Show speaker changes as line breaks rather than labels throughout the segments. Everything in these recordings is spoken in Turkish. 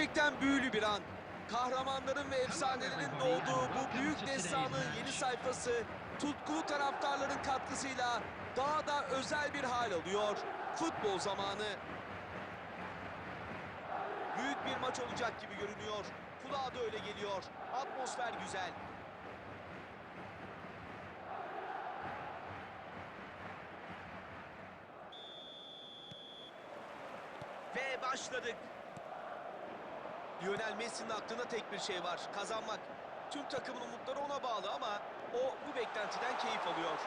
Gerçekten büyülü bir an. Kahramanların ve efsanelerin doğduğu bu büyük destanın yeni sayfası tutkulu taraftarların katkısıyla daha da özel bir hal alıyor. Futbol zamanı. Büyük bir maç olacak gibi görünüyor. Kulağa da öyle geliyor. Atmosfer güzel. Ve başladık. Lionel Messi'nin aklında tek bir şey var. Kazanmak. Tüm takımın umutları ona bağlı ama o bu beklentiden keyif alıyor.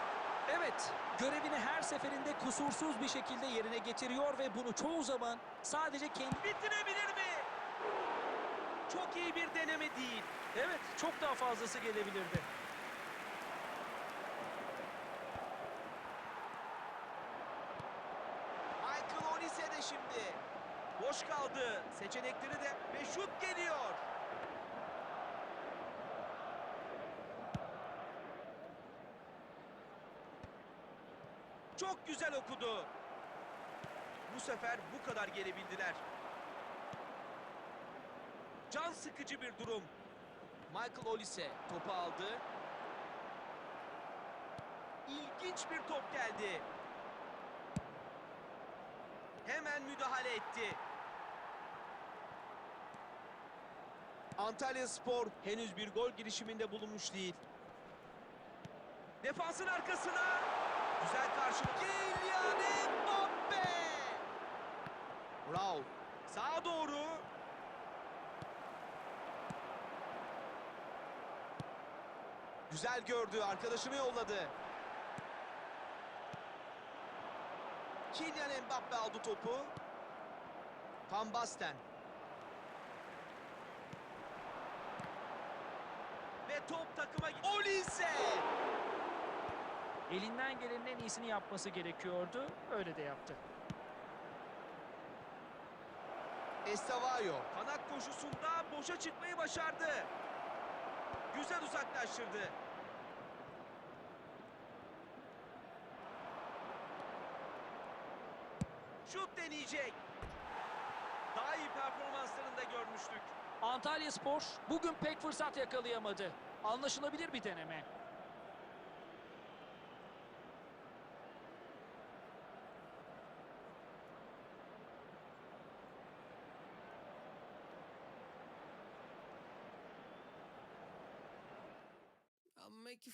Evet, görevini her seferinde kusursuz bir şekilde yerine getiriyor ve bunu çoğu zaman sadece kendi...
Bitirebilir mi? Çok iyi bir deneme değil.
Evet, çok daha fazlası gelebilirdi.
Michael Olise de şimdi. Boş kaldı. Seçenekleri de ve şut geliyor. Çok güzel okudu. Bu sefer bu kadar gelebildiler. Can sıkıcı bir durum. Michael Olise topu aldı. İlginç bir top geldi. Hemen müdahale etti. Antalya Spor henüz bir gol girişiminde bulunmuş değil. Defansın arkasına. Güzel karşılık. Kylian Mbappe. Bravo. Sağa doğru. Güzel gördü. Arkadaşını yolladı. Kylian Mbappe aldı topu. Van Basten. Ve top takıma gitti. Olise!
Elinden gelenin en iyisini yapması gerekiyordu, öyle de yaptı.
Estavayo. Kanat koşusunda boşa çıkmayı başardı. Güzel uzaklaştırdı. Şut deneyecek. Daha iyi performanslarında görmüştük.
Antalya Spor bugün pek fırsat yakalayamadı. Anlaşılabilir bir deneme.
I'll make you